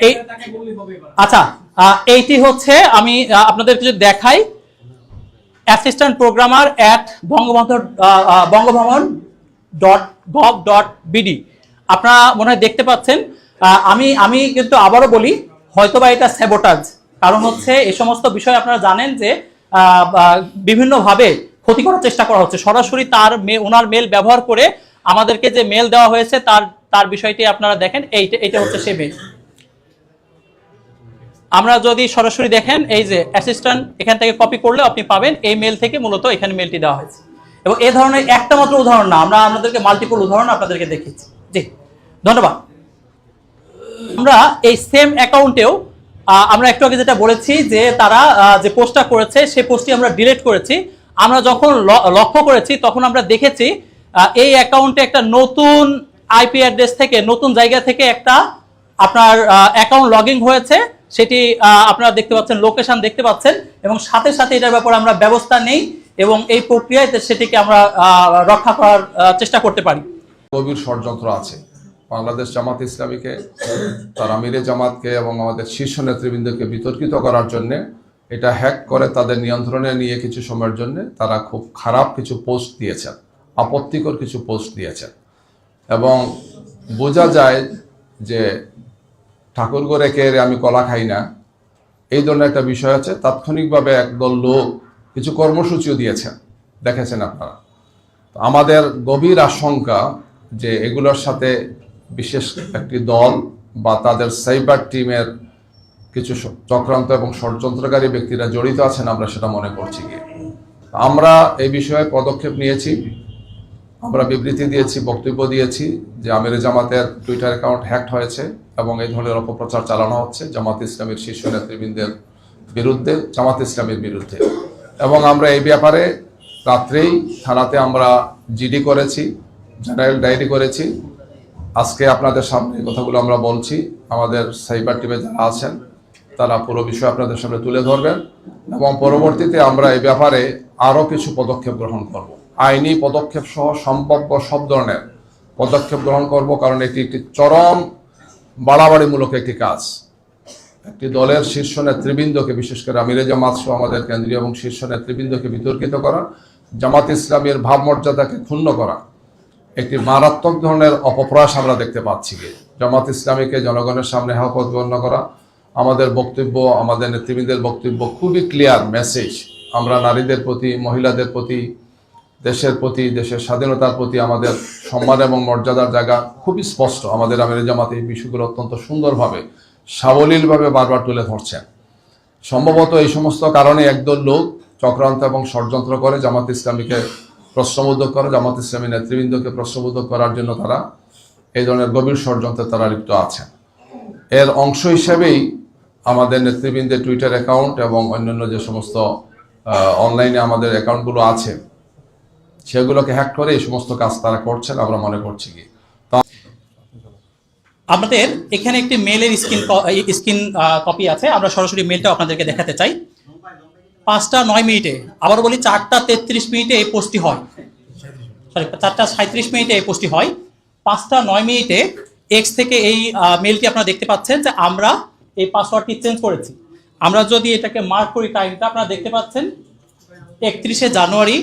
এই আচ্ছা এইটি হচ্ছে আমি আপনাদেরকে যদি দেখাই assistant programmer at Bangabandhu ah, ah, Bangabhaban dot gov dot BD আপনারা মনে হয় দেখতে পাচ্ছেন আমি আমি কিন্তু আবারও বলি হয়তোবা এটা স্যাবোটাজ কারণ হচ্ছে এই সমস্ত বিষয় আপনারা জানেন যে বিভিন্নভাবে ক্ষতি করার চেষ্টা করা হচ্ছে। সরাসরি তার ওনার মেল ব্যবহার করে আমাদেরকে যে মেল দেওয়া হয়েছে তার তার বিষয়টি আপনারা দেখেন এইটা এটা হচ্ছে সে মেল আমরা যদি সরাসরি দেখেন, এই যে অ্যাসিস্ট্যান্ট এখান থেকে কপি করলে আপনি পাবেন এই মেল থেকে মূলত এখানে মেলটি দেওয়া হয়েছে। এবং এই ধরনের একটা মাত্র উদাহরণ না, আমরা আপনাদেরকে মাল্টিপল উদাহরণ আপনাদেরকে দেখিয়েছি। জি, ধন্যবাদ। আমরা এই সেম অ্যাকাউন্টেও আমরা একটু আগে যেটা বলেছি যে তারা যে পোস্টটা করেছে, সেই পোস্টটি আমরা ডিলিট করেছি। আমরা যখন লক্ষ্য করেছি, তখন আমরা দেখেছি এই অ্যাকাউন্টে একটা নতুন আইপি অ্যাড্রেস থেকে, নতুন জায়গা থেকে একটা আপনার অ্যাকাউন্ট লগ হয়েছে। সেটি আপনারা দেখতে পাচ্ছেন, লোকেশন দেখতে পাচ্ছেন, এবং সাথে সাথে এটার ব্যাপারে আমরা ব্যবস্থা নেই, এবং এই প্রক্রিয়ায় সেটিকে আমরা রক্ষা করার চেষ্টা করতে পারি। গভীর ষড়যন্ত্র আছে। বাংলাদেশ জামাত ইসলামীকে, তার আমিরে জামাতকে, এবং আমাদের শীর্ষ নেতৃবৃন্দকে বিতর্কিত করার জন্য, এটা হ্যাক করে তাদের নিয়ন্ত্রণে নিয়ে কিছু সময়ের জন্য, তারা খুব খারাপ কিছু পোস্ট দিয়েছেন। আপত্তিকর কিছু পোস্ট দিয়েছেন। এবং বোঝা যায় যে ঠাকুর করে কে আমি কলা খাই না? এই ধরনের একটা বিষয় আছে, তাৎক্ষণিকভাবে একদল লোক কিছু কর্মসূচিও দিয়েছেন দেখেছেন আপনারা? আমাদের গভীর আশঙ্কা যে এগুলোর সাথে বিশেষ একটি দল বা তাদের সাইবার টিমের কিছু চক্রান্ত এবং ষড়যন্ত্রকারী ব্যক্তিরা জড়িত আছেন, আমরা সেটা মনে করছি গিয়ে। আমরা এই বিষয়ে পদক্ষেপ নিয়েছি। আমরা বিবৃতি দিয়েছি, বক্তব্য দিয়েছি যে আমির জামাতের টুইটার অ্যাকাউন্ট হ্যাকড হয়েছে এবং এই ধরনের অপপ্রচার চালানো হচ্ছে জামাত ইসলামের শীর্ষ নেতৃবৃন্দের বিরুদ্ধে, জামাত ইসলামের বিরুদ্ধে। এবং আমরা এই ব্যাপারে রাত্রেই থানাতে আমরা জিডি করেছি, জেনারেল ডায়েরি করেছি। আজকে আপনাদের সামনে কথাগুলো আমরা বলছি। আমাদের সাইবার টিমে যারা আছেন, তারা পুরো বিষয় আপনাদের সামনে তুলে ধরবেন এবং পরবর্তীতে আমরা এই ব্যাপারে আরও কিছু পদক্ষেপ গ্রহণ করব। আইনি পদক্ষেপ সহ সম্ভাব্য সব ধরনের পদক্ষেপ গ্রহণ করব কারণ এটি একটি চরম বাড়াবাড়িমূলক একটি কাজ। একটি দলের শীর্ষ নেতৃবৃন্দকে, বিশেষ করে আমিরে জামাত সহ আমাদের কেন্দ্রীয় এবং শীর্ষ নেতৃবৃন্দকে বিতর্কিত করা, জামাত ইসলামের ভাবমর্যাদাকে ক্ষুণ্ণ করা, একটি মারাত্মক ধরনের অপপ্রয়াস আমরা দেখতে পাচ্ছি কি জামাত ইসলামীকে জনগণের সামনে হক উৎপন্ন করা, আমাদের বক্তব্য, আমাদের নেতৃবৃন্দের বক্তব্য খুবই ক্লিয়ার মেসেজ আমরা নারীদের প্রতি, মহিলাদের প্রতি দেশের প্রতি, দেশের স্বাধীনতার প্রতি আমাদের সম্মান এবং মর্যাদার জায়গা খুবই স্পষ্ট। আমাদের আমির জামাত এই বিষয়গুলো অত্যন্ত সুন্দরভাবে, সাবলীলভাবে বারবার তুলে ধরছেন সম্ভবত এই সমস্ত কারণে একদল লোক চক্রান্ত এবং ষড়যন্ত্র করে জামাত ইসলামীকে প্রশ্নবোধক করে, জামাত ইসলামী নেতৃবৃন্দকে প্রশ্নবোধক করার জন্য তারা এই ধরনের গভীর ষড়যন্ত্রে তারা লিপ্ত আছেন। এর অংশ হিসেবেই আমাদের নেতৃবৃন্দের টুইটার অ্যাকাউন্ট এবং অন্যান্য যে সমস্ত অনলাইনে আমাদের অ্যাকাউন্টগুলো আছে সেগুলোকে হ্যাক করে এই সমস্ত কাজ তারা করছেন আমরা মনে করছি কি? আমাদের এখানে একটি মেলের স্ক্রিন স্ক্রিন কপি আছে। আমরা সরাসরি মেলটা আপনাদেরকে দেখাতে চাই। পাঁচটা নয় মিনিটে, আবার বলি চারটা তেত্রিশ মিনিটে এই পোস্টটি হয়। সরি চারটা সাঁত্রিশ মিনিটে এই পোস্টটি হয়। পাঁচটা নয় মিনিটে এক্স থেকে এই মেলটি আপনারা দেখতে পাচ্ছেন যে আমরা এই পাসওয়ার্ডটি চেঞ্জ করেছি। আমরা যদি এটাকে মার্ক করি টাইমটা আপনারা দেখতে পাচ্ছেন, একত্রিশে জানুয়ারি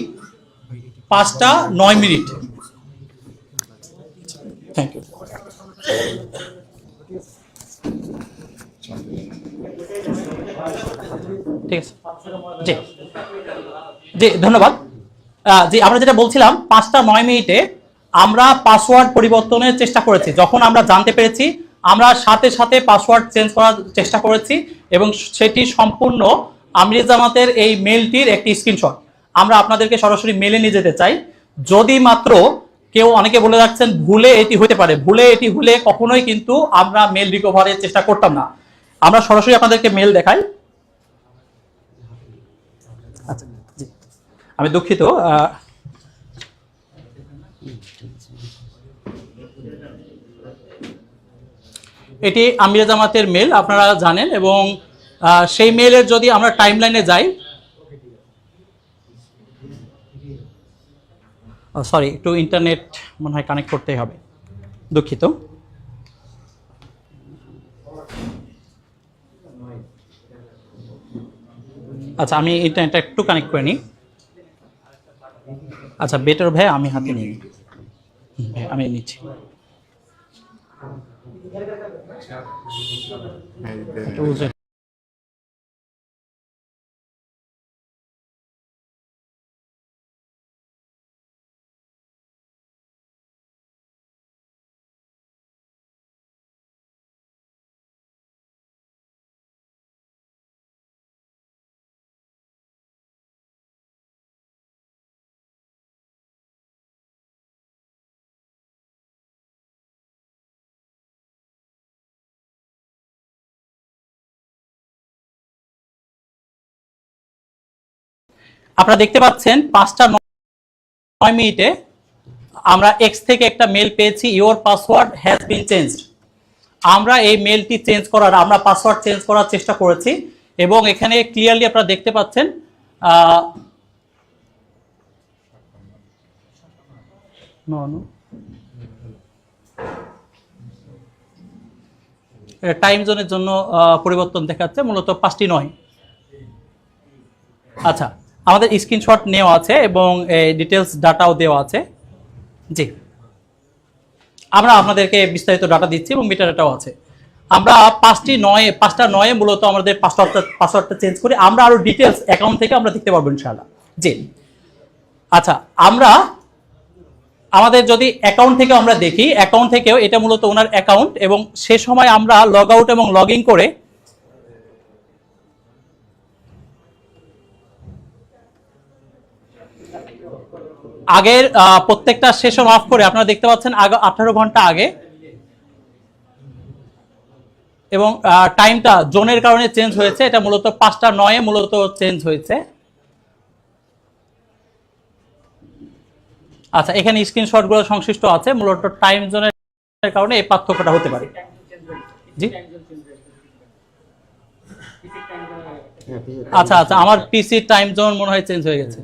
পাঁচটা নয় মিনিট। থ্যাংক ইউ ঠিক আছে। জি। জি, ধন্যবাদ। জি, আমরা যেটা বলছিলাম, পাঁচটা নয় মিনিটে আমরা পাসওয়ার্ড পরিবর্তনের চেষ্টা করেছি। যখন আমরা জানতে পেরেছি, আমরা সাথে সাথে পাসওয়ার্ড চেঞ্জ করার চেষ্টা করেছি এবং সেটি সম্পূর্ণ আমির জামাতের এই মেলটির একটি স্ক্রিনশট। আমরা আপনাদেরকে সরাসরি মেলে নিয়ে যেতে চাই। যদি মাত্র কেউ অনেকে বলে রাখছেন, ভুলে এটি হতে পারে। ভুলে এটি হলে কখনোই কিন্তু আমরা মেল রিকভারের চেষ্টা করতাম না। আমরা সরাসরি আপনাদেরকে মেল দেখাই। আচ্ছা আমি দুঃখিত এটি আমির জামাতের মেল আপনারা জানেন, এবং সেই মেলের যদি আমরা টাইমলাইনে যাই সরি একটু ইন্টারনেট মনে হয় কানেক্ট করতে হবে। দুঃখিত। আচ্ছা আমি ইন্টারনেটটা একটু কানেক্ট করে নিই। আচ্ছা বেটার ভাই আমি হাতে নিই। আমি নিচ্ছি। হ্যাঁ, আপনারা দেখতে পাচ্ছেন পাঁচটা নয় মিনিটে আমরা এক্স থেকে একটা মেল পেয়েছি your password has been changed আমরা এই মেলটি চেঞ্জ করার, আমরা পাসওয়ার্ড চেঞ্জ করার চেষ্টা করেছি এবং এখানে ক্লিয়ারলি আপনারা দেখতে পাচ্ছেন. টাইম জোনের জন্য পরিবর্তন দেখাচ্ছে, মূলত পাঁচটি নয়। আচ্ছা। আমাদের স্ক্রিনশট নেওয়া আছে এবং ডিটেলস ডাটাও দেওয়া আছে। জি। আমরা আপনাদেরকে বিস্তারিত ডাটা দিচ্ছি এবং মিটার ডাটাও আছে। আমরা পাঁচটি নয়, পাঁচটা নয়ে মূলত আমাদের পাসওয়ার্ডটা পাসওয়ার্ডটা চেঞ্জ করি আমরা আরও ডিটেলস অ্যাকাউন্ট থেকে আমরা দেখতে পারব ইনশাআল্লাহ। জি। আচ্ছা আমরা, আমাদের যদি অ্যাকাউন্ট থেকে আমরা দেখি অ্যাকাউন্ট থেকেও এটা মূলত ওনার অ্যাকাউন্ট এবং সে সময় আমরা লগ আউট এবং লগ ইন করে আগের প্রত্যেকটা সেশন অফ করে আপনারা দেখতে পাচ্ছেন আঠারো ঘণ্টা আগে। এবং টাইমটা জোনের কারণে চেঞ্জ হয়েছে। এটা মূলত পাঁচটা নয়ে মূলত চেঞ্জ হয়েছে। আচ্ছা এখানে স্ক্রিনশটগুলো সংশ্লিষ্ট আছে। মূলত টাইম জোনের কারণে এই পার্থক্যটা হতে পারে। জি? আচ্ছা আচ্ছা আমার পিসি টাইম জোন মনে হয় চেঞ্জ হয়ে গেছে।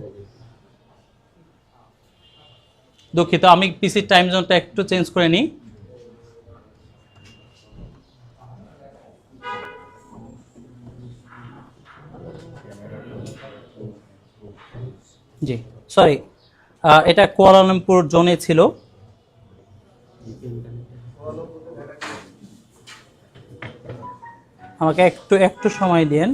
দুঃখিত, আমি পিসি টাইম জোনটা একটু চেঞ্জ করে নিই। জি সরি এটা কুয়ালালামপুর জোনে ছিল। আমাকে একটু একটু সময় দিন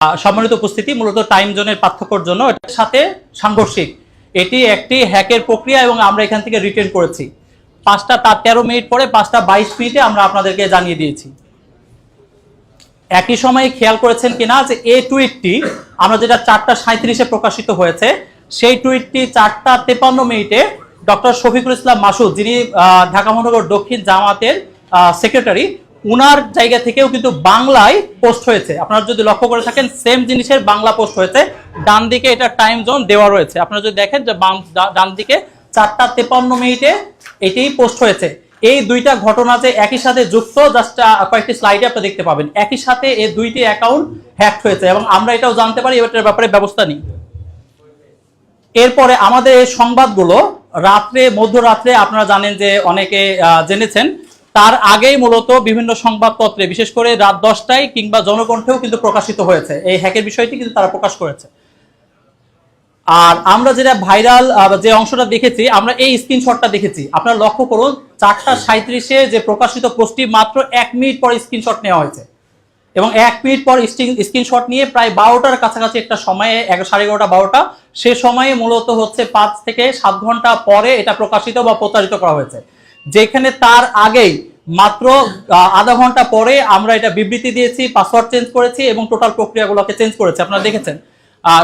সম্মানিত উপস্থিতি, মূলত টাইম জোনের পার্থক্যর জন্য এটার সাথে সাংঘর্ষিক। এটি একটি হ্যাকের প্রক্রিয়া এবং আমরা এখান থেকে রিটার্ন করেছি। পাঁচটা তার তেরো মিনিট পরে পাঁচটা বাইশ মিনিটে আমরা আপনাদেরকে জানিয়ে দিয়েছি। একই সময়ে খেয়াল করেছেন কিনা যে এই টুইটটি আমরা যেটা চারটা সাঁত্রিশে প্রকাশিত হয়েছে, সেই টুইটটি চারটা তেপান্ন মিনিটে ডক্টর শফিকুল ইসলাম মাসুদ, যিনি ঢাকা মহানগর দক্ষিণ জামাতের সেক্রেটারি উনার জায়গা থেকেও কিন্তু বাংলায় পোস্ট হয়েছে। আপনারা যদি লক্ষ্য করে থাকেন সেম জিনিসের বাংলা পোস্ট হয়েছে। ডান দিকে এটা টাইম জোন দেওয়া রয়েছে। আপনারা যদি দেখেন যে ডান দিকে চারটা তেপান্ন মিনিটে এটি পোস্ট হয়েছে। এই দুইটা ঘটনা যে একই সাথে যুক্ত জাস্ট কয়েকটি স্লাইডে আপনি দেখতে পাবেন। একই সাথে এই দুইটি অ্যাকাউন্ট হ্যাক হয়েছে এবং আমরা এটাও জানতে পারি, এটার ব্যাপারে ব্যবস্থা নিই। এরপরে আমাদের এই সংবাদগুলো রাত্রে, মধ্যরাত্রে আপনারা জানেন যে অনেকে জেনেছেন তার আগেই মূলত বিভিন্ন সংবাদপত্রে, বিশেষ করে রাত দশটায় কিংবা জনকণ্ঠেও কিন্তু প্রকাশিত হয়েছে। এই হ্যাকের বিষয়টি কিন্তু তারা প্রকাশ করেছে। আর আমরা যেটা ভাইরাল যে অংশটা দেখেছি, আমরা এই স্ক্রিনশটটা দেখেছি। আপনারা লক্ষ্য করুন, চারটা সাঁত্রিশে যে প্রকাশিত পোস্টটি মাত্র এক মিনিট পর স্ক্রিনশট নেওয়া হয়েছে। এবং এক মিনিট পর স্ক্রিনশট নিয়ে প্রায় বারোটার কাছাকাছি একটা সময়ে, এক সাড়ে এগারোটা, বারোটা, সে সময়ে মূলত হচ্ছে পাঁচ থেকে সাত ঘণ্টা পরে এটা প্রকাশিত বা প্রচারিত করা হয়েছে। যেখানে তার আগেই মাত্র আধা ঘণ্টা পরে আমরা এটা বিবৃতি দিয়েছি পাসওয়ার্ড চেঞ্জ করেছি এবং টোটাল প্রক্রিয়াগুলোকে চেঞ্জ করেছি। আপনারা দেখেছেন।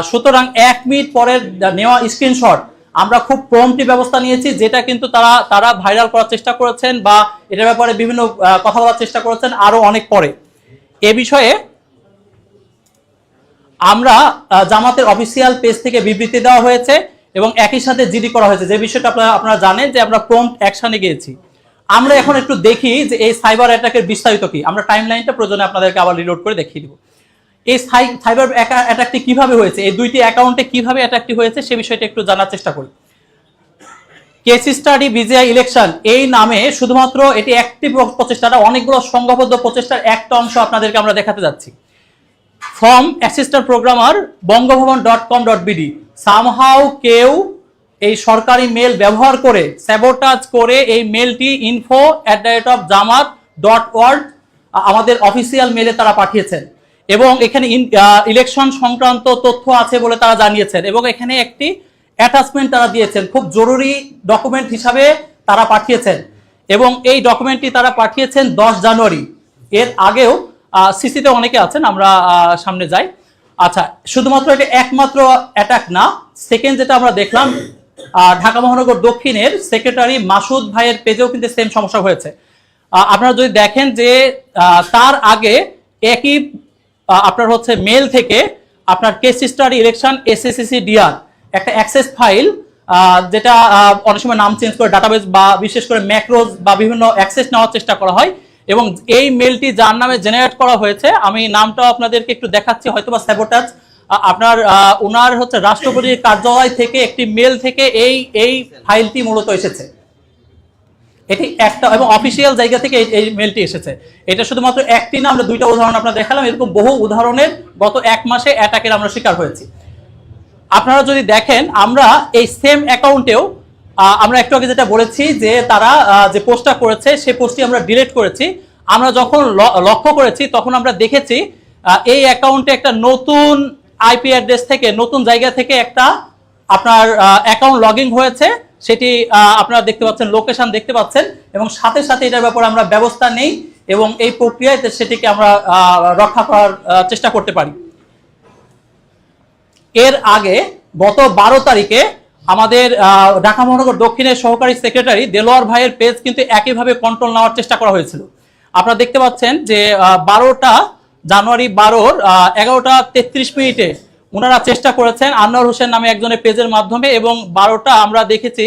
সুতরাং এক মিনিট পরের নেওয়া স্ক্রিনশট আমরা খুব প্রম্পটি ব্যবস্থা নিয়েছি, যেটা কিন্তু তারা তারা ভাইরাল করার চেষ্টা করেছেন বা এটার ব্যাপারে বিভিন্ন কথা বলার চেষ্টা করেছেন আরও অনেক পরে। এ বিষয়ে আমরা জামাতের অফিসিয়াল পেজ থেকে বিবৃতি দেওয়া হয়েছে। এবং একই সাথে জিডি করা হয়েছে। যে বিষয়টা আপনারা আপনারা জানেন যে আমরা প্রম্পট অ্যাকশনে গিয়েছি। আমরা এখন একটু দেখি যে এই সাইবার অ্যাটাকের বিস্তারিত কি। আমরা টাইম লাইনটা প্রয়োজনে আপনাদেরকে আবার রিলোড করে দেখিয়ে দিব। এই সাইবার অ্যাটাকটি কীভাবে হয়েছে? এই দুইটি অ্যাকাউন্টে কীভাবে অ্যাটাকটি হয়েছে সে বিষয়টা একটু জানার চেষ্টা করি। কেস স্টাডি বিজিআই ইলেকশন এই নামে শুধুমাত্র এটি একটি প্র- প্রচেষ্টাটা অনেকগুলো সংঘবদ্ধ প্রচেষ্টার একটা অংশ আপনাদেরকে আমরা দেখাতে যাচ্ছি। From assistant programmer Bangabhaban dot com dot BD. Somehow কেউ এই সরকারি মেল ব্যবহার করে স্যাবোটাজ করে এই মেলটি info at the rate of Jamaat dot word আমাদের অফিসিয়াল মেলে তারা পাঠিয়েছেন। এবং এখানে ইলেকশন সংক্রান্ত তথ্য আছে বলে তারা জানিয়েছেন। এবং এখানে একটি অ্যাটাচমেন্ট তারা দিয়েছেন। খুব জরুরি ডকুমেন্ট হিসাবে তারা পাঠিয়েছেন। এবং এই ডকুমেন্টটি তারা পাঠিয়েছেন দশ জানুয়ারি। এর আগেও সিসিতে অনেকে আছেন, আমরা সামনে যাই। আচ্ছা শুধুমাত্র এটা একমাত্র অ্যাটাক না সেকেন্ড যেটা আমরা দেখলাম ঢাকা মহানগর দক্ষিণের সেক্রেটারি মাসুদ ভাইয়ের পেজেও কিন্তু সেম সমস্যা হয়েছে। আপনারা যদি দেখেন যে তার আগে একই আপনার হচ্ছে মেল থেকে আপনার case study election SSC DR একটা অ্যাক্সেস ফাইল যেটা অনেক সময় নাম চেঞ্জ করে ডাটাবেস বা বিশেষ করে ম্যাক্রোজ বা বিভিন্ন অ্যাক্সেস নেওয়ার চেষ্টা করা হয়। এবং এই মেলটি যার নামে জেনারেট করা হয়েছে, আমি নামটাও আপনাদেরকে একটু দেখাচ্ছি হয়তো বা স্যাবোটাজ আপনার ওনার হচ্ছে রাষ্ট্রপতির কার্যালয় থেকে একটি মেল থেকে এই এই ফাইলটি মূলত এসেছে। এটি একটা এবং অফিসিয়াল জায়গা থেকে এই মেলটি এসেছে। এটা শুধুমাত্র একটি না, আমরা দুইটা উদাহরণ আপনার দেখালাম, এরকম বহু উদাহরণের গত এক মাসে অ্যাটাকের আমরা শিকার হয়েছি। আপনারা যদি দেখেন, আমরা এই সেম অ্যাকাউন্টেও আমরা একটু আগে যেটা বলেছি যে তারা যে পোস্টটা করেছে, সেই পোস্টটি আমরা ডিলিট করেছি। আমরা যখন লক্ষ্য করেছি, তখন আমরা দেখেছি এই অ্যাকাউন্টে একটা নতুন আইপি অ্যাড্রেস থেকে, নতুন জায়গা থেকে একটা আপনার অ্যাকাউন্ট লগ হয়েছে। সেটি আপনারা দেখতে পাচ্ছেন, লোকেশন দেখতে পাচ্ছেন। এবং সাথে সাথে এটার ব্যাপারে আমরা ব্যবস্থা নেই এবং এই প্রক্রিয়ায় সেটিকে আমরা রক্ষা করার চেষ্টা করতে পারি। এর আগে গত বারো তারিখে আমাদের ঢাকা মহানগর দক্ষিণের সহকারী সেক্রেটারি দেলোয়ার ভাইয়ের পেজ কিন্তু একইভাবে কন্ট্রোল নেওয়ার চেষ্টা করা হয়েছিল। আপনারা দেখতে পাচ্ছেন যে বারোটা জানুয়ারি বারোর এগারোটা তেত্রিশ মিনিটে ওনারা চেষ্টা করেছেন আনোয়ার হোসেন নামে একজনের পেজের মাধ্যমে এবং বারোটা আমরা দেখেছি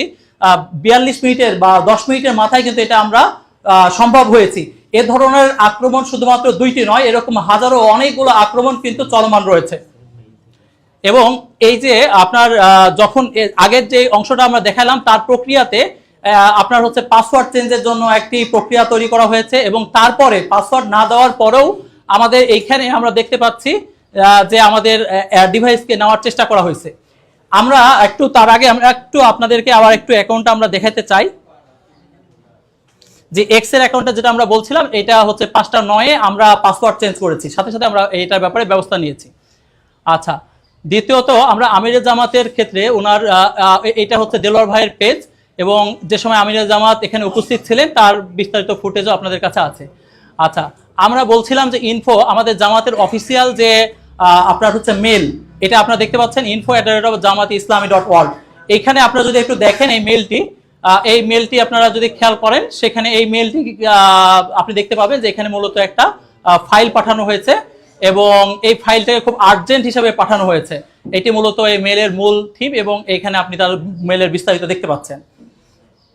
বিয়াল্লিশ মিনিটের বা দশ মিনিটের মাথায় কিন্তু এটা আমরা সম্ভব হয়েছি। এ ধরনের আক্রমণ শুধুমাত্র দুইটি নয়, এরকম হাজারো অনেকগুলো আক্রমণ কিন্তু চলমান রয়েছে। এবং এই যে আপনার যখন আগের যে অংশটা আমরা দেখালাম, তার প্রক্রিয়াতে আপনার হচ্ছে পাসওয়ার্ড চেঞ্জের জন্য একটি প্রক্রিয়া তৈরি করা হয়েছে এবং তারপরে পাসওয়ার্ড না দেওয়ার পরেও আমাদের এইখানে আমরা দেখতে পাচ্ছি যে আমাদের ডিভাইসকে নেওয়ার চেষ্টা করা হয়েছে। আমরা একটু, তার আগে আমরা একটু আপনাদেরকে আবার একটু অ্যাকাউন্টটা আমরা দেখাতে চাই। যে এক্সের অ্যাকাউন্টে যেটা আমরা বলছিলাম, এটা হচ্ছে পাঁচটা নয়ে আমরা পাসওয়ার্ড চেঞ্জ করেছি। সাথে সাথে আমরা এইটার ব্যাপারে ব্যবস্থা নিয়েছি। আচ্ছা দ্বিতীয়ত, আমরা আমিরের জামাতের ক্ষেত্রে ওনার এটা হচ্ছে দেলোয়ার ভাইয়ের পেজ এবং যে সময় আমিরের জামাত এখানে উপস্থিত ছিলেন, তার বিস্তারিত ফুটেজও আপনাদের কাছে আছে। আচ্ছা আমরা বলছিলাম যে ইনফো আমাদের জামাতের অফিসিয়াল যে আপনার হচ্ছে মেল এটা আপনারা দেখতে পাচ্ছেন info at the Jamaat Islami dot world এইখানে আপনারা যদি একটু দেখেন এই মেলটি এই মেলটি আপনারা যদি খেয়াল করেন, সেখানে এই মেলটি আপনি দেখতে পাবেন যে এখানে মূলত একটা ফাইল পাঠানো হয়েছে। এবং এই ফাইলটাকে খুব আর্জেন্ট হিসাবে পাঠানো হয়েছে। এটি মূলত এই মেলের মূল থিম এবং এখানে আপনি তার মেলের বিস্তারিত দেখতে পাচ্ছেন।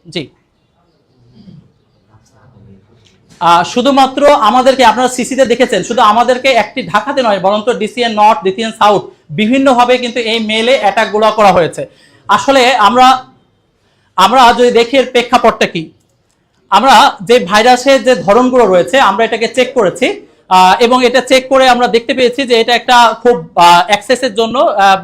জি। শুধুমাত্র আমাদেরকে আপনারা সিসিতে দেখেছেন, শুধু আমাদেরকে একটি ঢাকাতে নয়, বরঞ্চ ডিসিএন নর্থ ডিসিএন সাউথ বিভিন্নভাবে কিন্তু এই মেলে অ্যাটাকগুলো করা হয়েছে। আসলে আমরা আমরা যদি দেখি এর প্রেক্ষাপটটা কি, আমরা যে ভাইরাসের যে ধরনগুলো রয়েছে, আমরা এটাকে চেক করেছি। এবং এটা চেক করে আমরা দেখতে পেয়েছি যে এটা একটা খুব অ্যাক্সেসের জন্য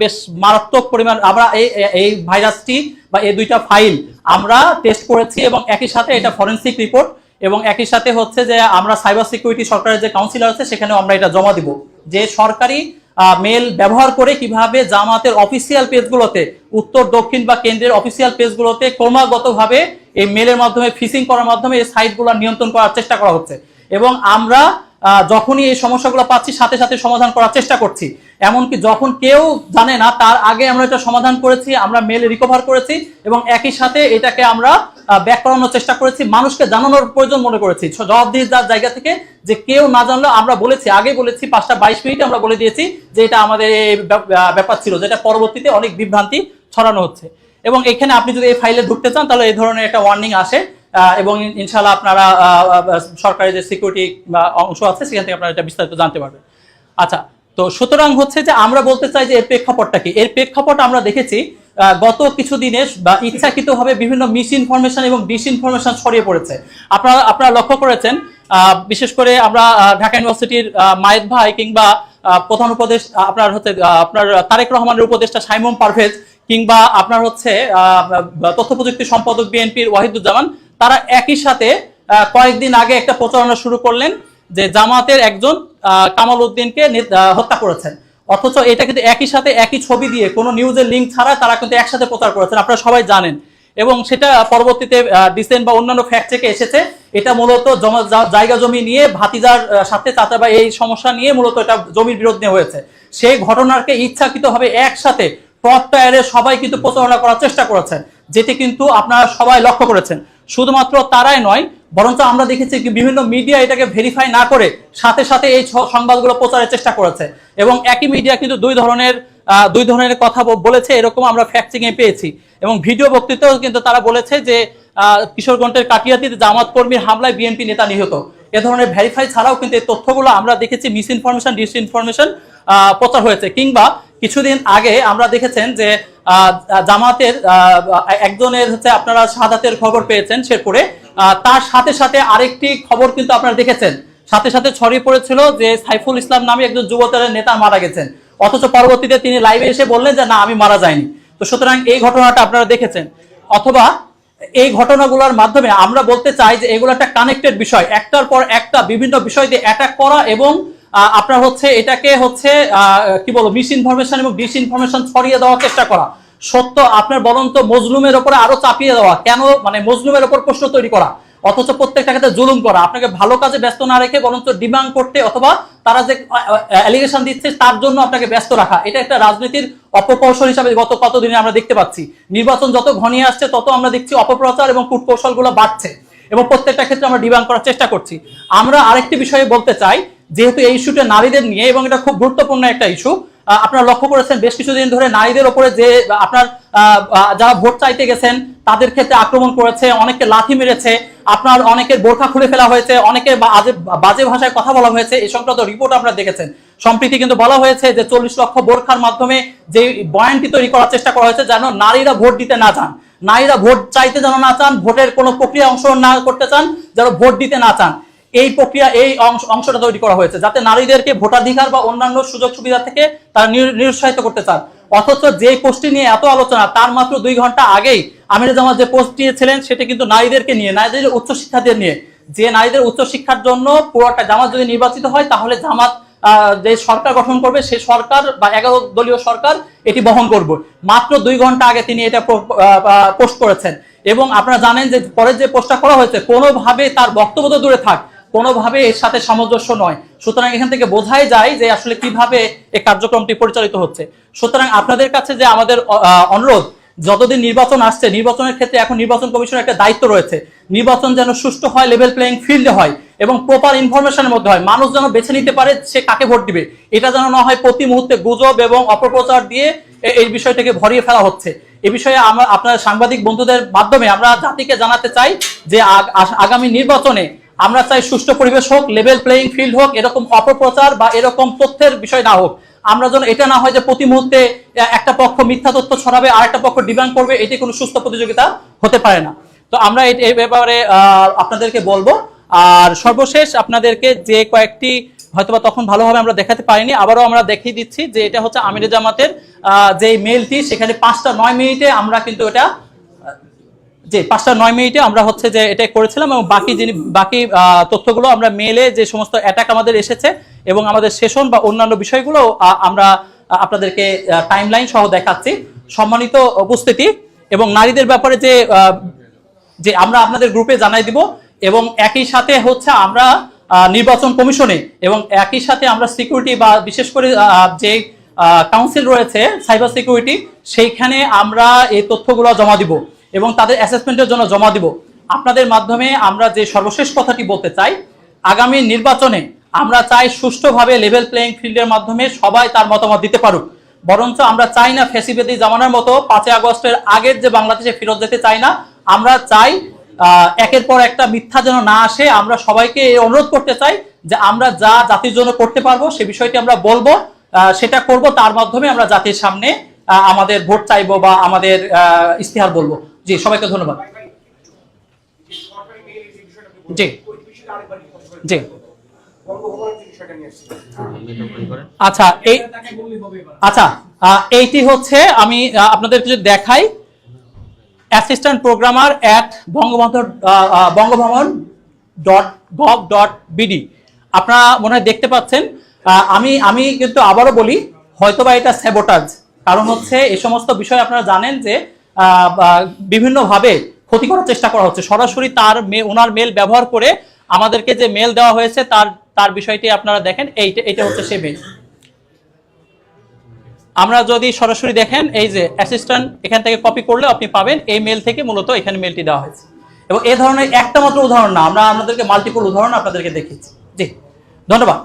বেশ মারাত্মক পরিমাণ, আমরা এই এই ভাইরাসটি বা এই দুইটা ফাইল আমরা টেস্ট করেছি এবং একই সাথে এটা ফরেন্সিক রিপোর্ট এবং একই সাথে হচ্ছে যে আমরা সাইবার সিকিউরিটি সরকারের যে কাউন্সিলর আছে, সেখানেও আমরা এটা জমা দিব। যে সরকারি মেল ব্যবহার করে কীভাবে জামাতের অফিসিয়াল পেজগুলোতে উত্তর, দক্ষিণ বা কেন্দ্রের অফিসিয়াল পেজগুলোতে ক্রমাগতভাবে এই মেলের মাধ্যমে ফিসিং করার মাধ্যমে এই সাইটগুলো নিয়ন্ত্রণ করার চেষ্টা করা হচ্ছে। এবং আমরা যখনই এই সমস্যাগুলো পাচ্ছি, সাথে সাথে সমাধান করার চেষ্টা করছি। এমনকি যখন কেউ জানে না, তার আগে আমরা এটা সমাধান করেছি, আমরা মেল রিকভার করেছি এবং একই সাথে এটাকে আমরা ব্যাক করানোর চেষ্টা করেছি। মানুষকে জানানোর প্রয়োজন মনে করেছি। জবাবদিহিতার জায়গা থেকে যে কেউ না জানলে, আমরা বলেছি, আগে বলেছি, পাঁচটা বাইশ মিনিটে আমরা বলে দিয়েছি যে এটা আমাদের ব্যাপার ছিল, যেটা পরবর্তীতে অনেক বিভ্রান্তি ছড়ানো হচ্ছে। এবং এখানে আপনি যদি এই ফাইলে ঢুকতে চান, তাহলে এই ধরনের একটা ওয়ার্নিং আসে। এবং ইন- ইনশাল্লাহ আপনারা আহ, আহ, সরকারি যে সিকিউরিটি অংশ আছে সেখান থেকে আপনারা এটা বিস্তারিত জানতে পারবেন। আচ্ছা তো সুতরাং হচ্ছে যে আমরা বলতে চাই যে এর প্রেক্ষাপটটা কি? এর প্রেক্ষাপট আমরা দেখেছি গত কিছুদিনে বা ইচ্ছাকৃতভাবে বিভিন্ন মিস ইনফরমেশন এবং ডিস ইনফরমেশন ছড়িয়ে পড়েছে। আপনারা আপনারা লক্ষ্য করেছেন বিশেষ করে আমরা ঢাকা ইউনিভার্সিটির মায়েদ ভাই কিংবা প্রধান উপদেশ আপনার হচ্ছে আপনার তারেক রহমানের উপদেষ্টা সাইমন পারভেজ কিংবা আপনার হচ্ছে তথ্য প্রযুক্তি সম্পাদক বিএনপির ওয়াহিদুজ্জামান তারা একই সাথে কয়েকদিন আগে একটা প্রচারণা শুরু করলেন যে জামাতের একজন কামাল উদ্দিনকে হত্যা করেছেন। অথচ এটা কিন্তু একই সাথে একই ছবি দিয়ে কোনো নিউজের লিঙ্ক ছাড়া তারা কিন্তু একসাথে প্রচার করেছেন, আপনারা সবাই জানেন। এবং সেটা পরবর্তীতে ডিসেন্ট বা অন্যান্য ফ্যাক্ট থেকে এসেছে, এটা মূলত জায়গা জমি নিয়ে ভাতিজার সাথে চাচা বা এই সমস্যা নিয়ে মূলত এটা জমির বিরোধ হয়েছে। সেই ঘটনাকে ইচ্ছাকৃতভাবে একসাথে প্রত্যয়ের সবাই কিন্তু প্রচারণা করার চেষ্টা করেছেন, যেটি কিন্তু আপনারা সবাই লক্ষ্য করেছেন। শুধুমাত্র তারাই নয়, বরঞ্চ আমরা দেখেছি বিভিন্ন মিডিয়া এটাকে ভেরিফাই না করে সাথে সাথে এই সংবাদগুলো প্রচারের চেষ্টা করেছে। এবং একই মিডিয়া কিন্তু দুই ধরনের দুই ধরনের কথা বলেছে, এরকম আমরা ফ্যাক্টিং এ পেয়েছি। এবং ভিডিও বক্তৃতাও কিন্তু তারা বলেছে যে কিশোরগঞ্জের কাটিয়াতিতে জামাত কর্মীর হামলায় বিএনপি নেতা নিহত। এ ধরনের ভেরিফাই ছাড়াও কিন্তু এই তথ্যগুলো আমরা দেখেছি মিস ইনফরমেশন ডিস ইনফরমেশন প্রচার হয়েছে। কিংবা কিছুদিন আগে আমরা দেখেছেন যে জামাতের একজনের হচ্ছে আপনারা শাহাদাতের খবর পেয়েছেন শেরপুরে। তার সাথে সাথে আরেকটি খবর কিন্তু আপনারা দেখেছেন। সাথে সাথে ছড়িয়ে পড়েছিল যে সাইফুল ইসলাম নামে একজন যুবদলের নেতা মারা গেছেন। অথচ পরবর্তীতে তিনি লাইভে এসে বললেন যে, না, আমি মারা যাইনি। তো সুতরাং এই ঘটনাটা আপনারা দেখেছেন। অথবা এই ঘটনাগুলোর মাধ্যমে আমরা বলতে চাই যে, এগুলো একটা কানেক্টেড বিষয়। একটার পর একটা বিভিন্ন বিষয় দিয়ে অ্যাটাক করা এবং আপনার হচ্ছে এটাকে হচ্ছে কি বলব মিস ইনফরমেশন এবং ডিস ইনফরমেশন ছড়িয়ে দেওয়ার চেষ্টা করা। সত্য আপনার বলন্ত মজলুমের ওপরে আরও চাপিয়ে দেওয়া। কেন? মানে মজলুমের ওপর প্রশ্ন তৈরি করা। অথচ প্রত্যেকটা ক্ষেত্রে জুলুম করা। আপনাকে ভালো কাজে ব্যস্ত না রেখে বরঞ্চ ডিমান্ড করতে অথবা তারা যে অ্যালিগেশন দিচ্ছে তার জন্য আপনাকে ব্যস্ত রাখা। এটা একটা রাজনীতির অপকৌশল হিসাবে গত কতদিনে আমরা দেখতে পাচ্ছি। নির্বাচন যত ঘনিয়ে আসছে, তত আমরা দেখছি অপপ্রচার এবং কূটকৌশলগুলো বাড়ছে। এবং প্রত্যেকটা ক্ষেত্রে আমরা ডিমান্ড করার চেষ্টা করছি। আমরা আরেকটি বিষয়ে বলতে চাই যেহেতু এই ইস্যুটা নারীদের নিয়ে এবং এটা খুব গুরুত্বপূর্ণ একটা ইস্যু আপনারা লক্ষ্য করেছেন বেশ কিছুদিন ধরে নারীদের ওপরে যে, আপনার যারা ভোট চাইতে গেছেন, তাদের ক্ষেত্রে আক্রমণ করেছে অনেকে লাথি মেরেছে, আপনার অনেকের বোরখা খুলে ফেলা হয়েছে, অনেকে বাজে ভাষায় কথা বলা হয়েছে এই সংক্রান্ত রিপোর্ট আপনারা দেখেছেন। সম্প্রীতি কিন্তু বলা হয়েছে যে চল্লিশ লক্ষ বোরখার মাধ্যমে যে বয়ানটি তৈরি করার চেষ্টা করা হয়েছে যেন নারীরা ভোট দিতে না চান। নারীরা ভোট চাইতে যেন না চান, ভোটের কোনো প্রক্রিয়া অংশগ্রহণ না করতে চান, যেন ভোট দিতে না চান। এই প্রক্রিয়া, এই অংশ অংশটা তৈরি করা হয়েছে যাতে নারীদেরকে ভোটাধিকার বা অন্যান্য সুযোগ সুবিধা থেকে তারা নিরুৎসাহিত করতে চান। অথচ যে পোস্টটি নিয়ে এত আলোচনা, তার মাত্র দুই ঘণ্টা আগেই আমির জামাত যে পোস্ট দিয়েছিলেন, সেটা কিন্তু নারীদেরকে নিয়ে, নারীদের উচ্চশিক্ষাদের নিয়ে। যে নারীদের উচ্চশিক্ষার জন্য পুরোটা জামাত যদি নির্বাচিত হয়, তাহলে জামাত যে সরকার গঠন করবে সেই সরকার বা এগারো দলীয় সরকার এটি বহন করবে। মাত্র দুই ঘণ্টা আগে তিনি এটা পোস্ট করেছেন। এবং আপনারা জানেন যে পরের যে পোস্টটা করা হয়েছে কোনোভাবে তার বক্তব্য তো দূরে থাক। কোনোভাবে এর সাথে সামঞ্জস্য নয়। সুতরাং এখান থেকে বোঝাই যায় যে আসলে কীভাবে এই কার্যক্রমটি পরিচালিত হচ্ছে। সুতরাং আপনাদের কাছে যে আমাদের অনুরোধ, যতদিন নির্বাচন আসছে, নির্বাচনের ক্ষেত্রে এখন নির্বাচন কমিশনের একটা দায়িত্ব রয়েছে। নির্বাচন যেন সুষ্ঠু হয় লেভেল প্লেয়িং ফিল্ডে হয় এবং প্রপার ইনফরমেশনের মধ্যে হয়। মানুষ যেন বেছে নিতে পারে সে কাকে ভোট দিবে। এটা যেন না হয় প্রতি মুহূর্তে গুজব এবং অপপ্রচার দিয়ে এই বিষয়টাকে ভরিয়ে ফেলা হচ্ছে। এ বিষয়ে আমরা, আপনার সাংবাদিক বন্ধুদের মাধ্যমে আমরা জাতিকে জানাতে চাই যে আগামী নির্বাচনে আমরা চাই সুষ্ঠু পরিবেশ হোক লেভেল প্লেয়িং ফিল্ড হোক, এরকম অপপ্রচার বা এরকম তথ্যের বিষয় না হোক। আমরা যেন এটা না হয় যে প্রতি মুহূর্তে একটা পক্ষ মিথ্যা তথ্য ছড়াবে আর একটা পক্ষ ডিমান্ড করবে, এটি কোনো সুস্থ প্রতিযোগিতা হতে পারে না। তো আমরা এই- ব্যাপারে আপনাদেরকে বলব। আর সর্বশেষ আপনাদেরকে যে কয়েকটি হয়তোবা তখন ভালোভাবে আমরা দেখাতে পারিনি, আবারও আমরা দেখিয়ে দিচ্ছি যে এটা হচ্ছে আমিরে জামাতের যে মেলটি সেখানে পাঁচটা নয় মিনিটে আমরা কিন্তু এটা যে পাঁচটা নয় মিনিটে আমরা হচ্ছে যে এটা করেছিলাম এবং বাকি যিনি, বাকি তথ্যগুলো আমরা মেলে যে সমস্ত অ্যাটাক আমাদের এসেছে এবং আমাদের সেশন বা অন্যান্য বিষয়গুলো আমরা আপনাদেরকে টাইমলাইন সহ দেখাচ্ছি। সম্মানিত উপস্থিতি এবং নারীদের ব্যাপারে যে যে আমরা আপনাদের গ্রুপে জানাই দিব এবং একই সাথে হচ্ছে আমরা নির্বাচন কমিশনে এবং একই সাথে আমরা সিকিউরিটি বা বিশেষ করে যে কাউন্সিল রয়েছে সাইবার সিকিউরিটি সেইখানে আমরা এই তথ্যগুলো জমা দিব। এবং তাদের অ্যাসেসমেন্টের জন্য জমা দিব। আপনাদের মাধ্যমে আমরা যে সর্বশেষ কথাটি বলতে চাই, আগামী নির্বাচনে আমরা চাই সুষ্ঠুভাবে লেভেল প্লেয়িং ফিল্ডের মাধ্যমে সবাই তার মতামত দিতে পারুক। বরঞ্চ আমরা চাই না ফেসিবেদি জামানার মতো পাঁচই আগস্টের আগের যে বাংলাদেশে ফেরত যেতে চাই না। আমরা চাই একের পর একটা মিথ্যা যেন না আসে। আমরা সবাইকে অনুরোধ করতে চাই যে আমরা যা জাতির জন্য করতে পারব সে বিষয়টি আমরা বলব সেটা করব। তার মাধ্যমে আমরা জাতির সামনে আমাদের ভোট চাইব বা আমাদের ইস্তেহার বলব। জি সবাইকে ধন্যবাদ। জি। জি। আচ্ছা এই আচ্ছা এইটি হচ্ছে আমি আহ, আপনাদেরকে যদি দেখাই assistant programmer at Bangabandhu Bangabhaban dot gov dot BD আপনারা মনে হয় দেখতে পাচ্ছেন আমি আমি কিন্তু আবারও বলি হয়তোবা এটা স্যাবোটাজ কারণ হচ্ছে এই সমস্ত বিষয় আপনারা জানেন যে বিভিন্নভাবে ক্ষতি করার চেষ্টা করা হচ্ছে। সরাসরি তার ওনার মেল ব্যবহার করে আমাদেরকে যে মেল দেওয়া হয়েছে, তার তার বিষয়টি আপনারা দেখেন। এইটা এটা হচ্ছে সেই মেল আমরা যদি সরাসরি দেখেন, এই যে অ্যাসিস্ট্যান্ট এখান থেকে কপি করলে আপনি পাবেন, এই মেল থেকে মূলত এখানে মেলটি দেওয়া হয়েছে। এবং এই ধরনের একটা মাত্র উদাহরণ না, আমরা আপনাদেরকে মাল্টিপল উদাহরণ আপনাদেরকে দেখিয়েছি। জি, ধন্যবাদ।